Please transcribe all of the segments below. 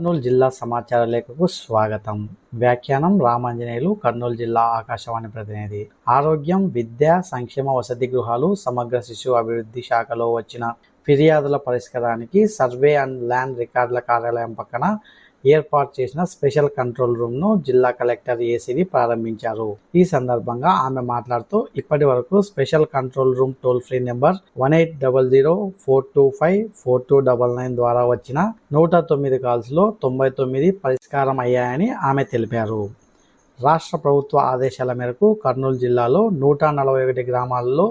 కర్నూలు జిల్లా సమాచార లేఖకు స్వాగతం. వ్యాఖ్యానం రామాంజనేయులు కర్నూలు జిల్లా ఆకాశవాణి ప్రతినిధి. ఆరోగ్యం విద్య సంక్షేమ వసతి గృహాలు సమగ్ర శిశు అభివృద్ధి శాఖలో వచ్చిన ఫిర్యాదుల పరిష్కారానికి సర్వే అండ్ ల్యాండ్ రికార్డుల కార్యాలయం పక్కన ఏర్పాటు చేసిన స్పెషల్ కంట్రోల్ రూమ్ను జిల్లా కలెక్టర్ ఏసీని ప్రారంభించారు. ఈ సందర్భంగా ఆమె మాట్లాడుతూ ఇప్పటి వరకు special control room toll free number one eight double zero four two five four two double nine ద్వారా వచ్చిన నూట తొమ్మిది కాల్స్లో తొంభై తొమ్మిది పరిష్కారం అయ్యాయని ఆమె తెలిపారు. రాష్ట్ర ప్రభుత్వ ఆదేశాల మేరకు కర్నూలు జిల్లాలో నూట నలభై ఒకటి గ్రామాల్లో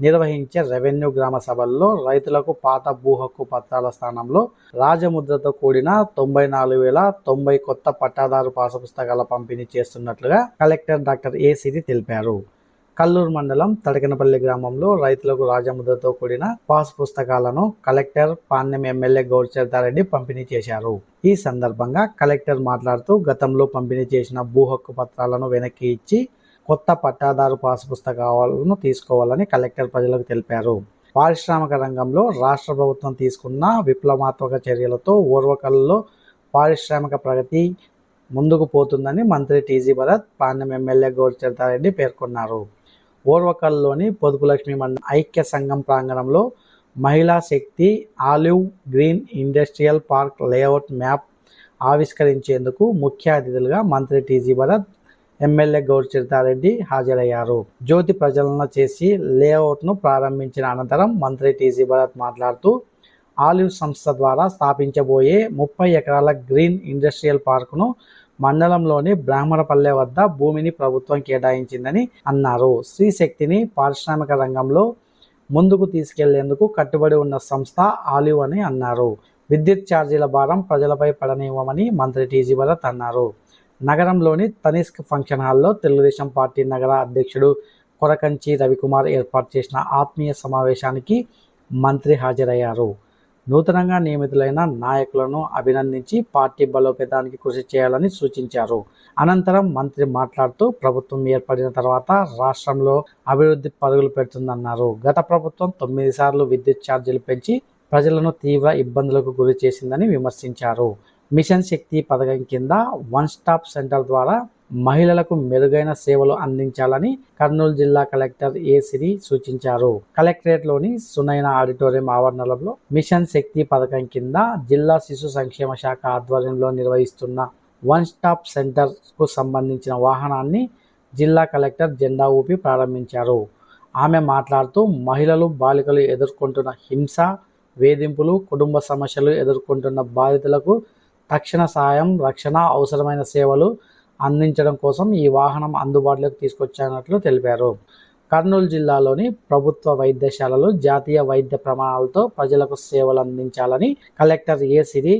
నిర్వహించే రెవెన్యూ గ్రామ సభల్లో రైతులకు పాత భూహక్కు పత్రాల స్థానంలో రాజముద్రతో కూడిన తొంభై నాలుగు వేల తొంభై కొత్త పట్టాదారు పాసు పుస్తకాల పంపిణీ చేస్తున్నట్లుగా కలెక్టర్ డాక్టర్ ఏ సిరి తెలిపారు. కల్లూరు మండలం తడకనపల్లి గ్రామంలో రైతులకు రాజముద్రతో కూడిన పాస్ పుస్తకాలను కలెక్టర్ పాణ్యం ఎమ్మెల్యే గౌడ్చర్దారెడ్డి పంపిణీ చేశారు. ఈ సందర్భంగా కలెక్టర్ మాట్లాడుతూ గతంలో పంపిణీ చేసిన భూ హక్కు పత్రాలను వెనక్కి ఇచ్చి కొత్త పట్టాదారు పాస్ పుస్తకాలను తీసుకోవాలని కలెక్టర్ ప్రజలకు తెలిపారు. పారిశ్రామిక రంగంలో రాష్ట్ర ప్రభుత్వం తీసుకున్న విప్లవాత్మక చర్యలతో ఓర్వకల్లో పారిశ్రామిక ప్రగతి ముందుకు పోతుందని మంత్రి టీజీ భరత్ పాండ్యం ఎమ్మెల్యే గౌరచరితారెడ్డి పేర్కొన్నారు. ఓర్వకల్లోని పొదుపులక్ష్మి మండలం ఐక్య సంఘం ప్రాంగణంలో మహిళా శక్తి olive green industrial park layout map ఆవిష్కరించేందుకు ముఖ్య అతిథులుగా మంత్రి టీజీ భరత్ ఎమ్మెల్యే గౌరచరితారెడ్డి హాజరయ్యారు. జ్యోతి ప్రజలన చేసి లేఅవుట్ను ప్రారంభించిన అనంతరం మంత్రి టీజీ భరత్ మాట్లాడుతూ ఆలివ్ సంస్థ ద్వారా స్థాపించబోయే ముప్పై ఎకరాల గ్రీన్ ఇండస్ట్రియల్ పార్కును మండలంలోని బ్రాహ్మణపల్లె వద్ద భూమిని ప్రభుత్వం కేటాయించిందని అన్నారు. శ్రీశక్తిని పారిశ్రామిక రంగంలో ముందుకు తీసుకెళ్ళేందుకు కట్టుబడి ఉన్న సంస్థ ఆలివ్ అని అన్నారు. విద్యుత్ ఛార్జీల భారం ప్రజలపై పడనివ్వమని మంత్రి టీజీ భరత్ అన్నారు. నగరంలోని తనిష్క్ ఫంక్షన్ హాల్లో తెలుగుదేశం పార్టీ నగర అధ్యక్షుడు కొరకంచి రవికుమార్ ఏర్పాటు చేసిన ఆత్మీయ సమావేశానికి మంత్రి హాజరయ్యారు. నూతనంగా నియమితులైన నాయకులను అభినందించి పార్టీ బలోపేతానికి కృషి చేయాలని సూచించారు. అనంతరం మంత్రి మాట్లాడుతూ ప్రభుత్వం ఏర్పడిన తర్వాత రాష్ట్రంలో అభివృద్ధి పరుగులు పెడుతుందన్నారు. గత ప్రభుత్వం తొమ్మిది సార్లు విద్యుత్ ఛార్జీలు పెంచి ప్రజలను తీవ్ర ఇబ్బందులకు గురి చేసిందని విమర్శించారు. మిషన్ శక్తి పథకం కింద వన్ స్టాప్ సెంటర్ ద్వారా మహిళలకు మెరుగైన సేవలు అందించాలని కర్నూలు జిల్లా కలెక్టర్ ఏ సిరి సూచించారు. కలెక్టరేట్లోని సునైన ఆడిటోరియం ఆవరణలో మిషన్ శక్తి పథకం కింద జిల్లా శిశు సంక్షేమ శాఖ ఆధ్వర్యంలో నిర్వహిస్తున్న వన్ స్టాప్ సెంటర్కు సంబంధించిన వాహనాన్ని జిల్లా కలెక్టర్ జెండా ఊపి ప్రారంభించారు. ఆమె మాట్లాడుతూ మహిళలు బాలికలు ఎదుర్కొంటున్న హింస వేధింపులు కుటుంబ సమస్యలు ఎదుర్కొంటున్న బాధితులకు తక్షణ సాయం రక్షణ అవసరమైన సేవలు అందించడం కోసం ఈ వాహనం అందుబాటులోకి తీసుకొచ్చినట్లు తెలిపారు. కర్నూలు జిల్లాలోని ప్రభుత్వ వైద్యశాలలు జాతీయ వైద్య ప్రమాణాలతో ప్రజలకు సేవలు అందించాలని కలెక్టర్ ఏ సిరి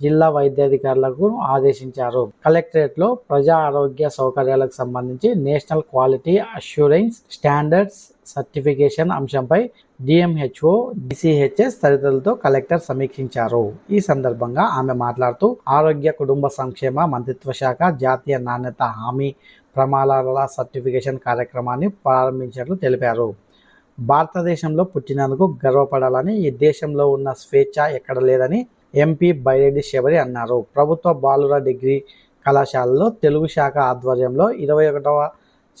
జిల్లా వైద్యాధికారులకు ఆదేశించారు. కలెక్టరేట్లో ప్రజా ఆరోగ్య సౌకర్యాలకు సంబంధించి national quality assurance standards certification అంశంపై డిఎంహెచ్ఓ డిసిహెచ్ఎస్ తదితరులతో కలెక్టర్ సమీక్షించారు. ఈ సందర్భంగా ఆమె మాట్లాడుతూ ఆరోగ్య కుటుంబ సంక్షేమ మంత్రిత్వ శాఖ జాతీయ నాణ్యత హామీ ప్రమాణాల సర్టిఫికేషన్ కార్యక్రమాన్ని ప్రారంభించినట్లు తెలిపారు. భారతదేశంలో పుట్టినందుకు గర్వపడాలని ఈ దేశంలో ఉన్న స్వేచ్ఛ ఎక్కడ లేదని ఎంపీ బైరెడ్డి శబరి అన్నారు. ప్రభుత్వ బాలుర డిగ్రీ కళాశాలలో తెలుగు శాఖ ఆధ్వర్యంలో ఇరవై ఒకటవ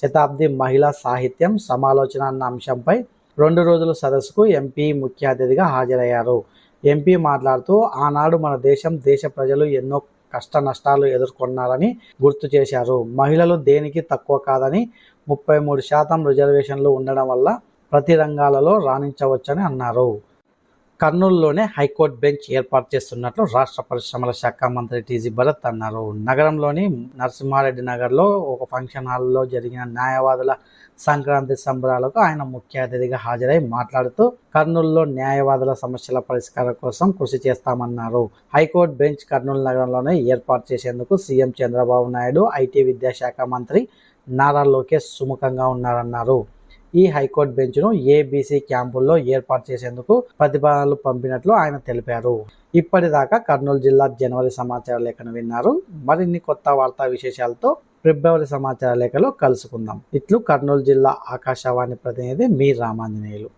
శతాబ్ది మహిళా సాహిత్యం సమాలోచన అన్న అంశంపై రెండు రోజుల సదస్సుకు ఎంపీ ముఖ్య అతిథిగా హాజరయ్యారు. ఎంపీ మాట్లాడుతూ ఆనాడు మన దేశం దేశ ప్రజలు ఎన్నో కష్ట నష్టాలు ఎదుర్కొన్నారని గుర్తు చేశారు. మహిళలు దేనికి తక్కువ కాదని ముప్పై మూడు శాతం రిజర్వేషన్లు ఉండడం వల్ల ప్రతి రంగాలలో రాణించవచ్చని అన్నారు. కర్నూలులోనే హైకోర్టు బెంచ్ ఏర్పాటు చేస్తున్నట్లు రాష్ట్ర పరిశ్రమల శాఖ మంత్రి టీజీ భరత్ అన్నారు. నగరంలోని నరసింహారెడ్డి నగర్లో ఒక ఫంక్షన్ హాల్లో జరిగిన న్యాయవాదుల సంక్రాంతి సంబరాలకు ఆయన ముఖ్య అతిథిగా హాజరై మాట్లాడుతూ కర్నూలులో న్యాయవాదుల సమస్యల పరిష్కారం కోసం కృషి చేస్తామన్నారు. హైకోర్టు బెంచ్ కర్నూలు నగరంలోనే ఏర్పాటు చేసేందుకు సీఎం చంద్రబాబు నాయుడు ఐటీ విద్యాశాఖ మంత్రి నారా లోకేష్ సుముఖంగా ఉన్నారన్నారు. ఈ హైకోర్టు బెంచ్ను ఏబీసీ క్యాంపుల్లో ఏర్పాటు చేసేందుకు ప్రతిపాదనలు పంపినట్లు ఆయన తెలిపారు. ఇప్పటిదాకా కర్నూలు జిల్లా జనవరి సమాచార లేఖను విన్నారు. మరిన్ని కొత్త వార్తా విశేషాలతో ఫిబ్రవరి సమాచార లేఖలో కలుసుకుందాం. ఇట్లు కర్నూలు జిల్లా ఆకాశవాణి ప్రతినిధి మీ రామాంజనేయులు.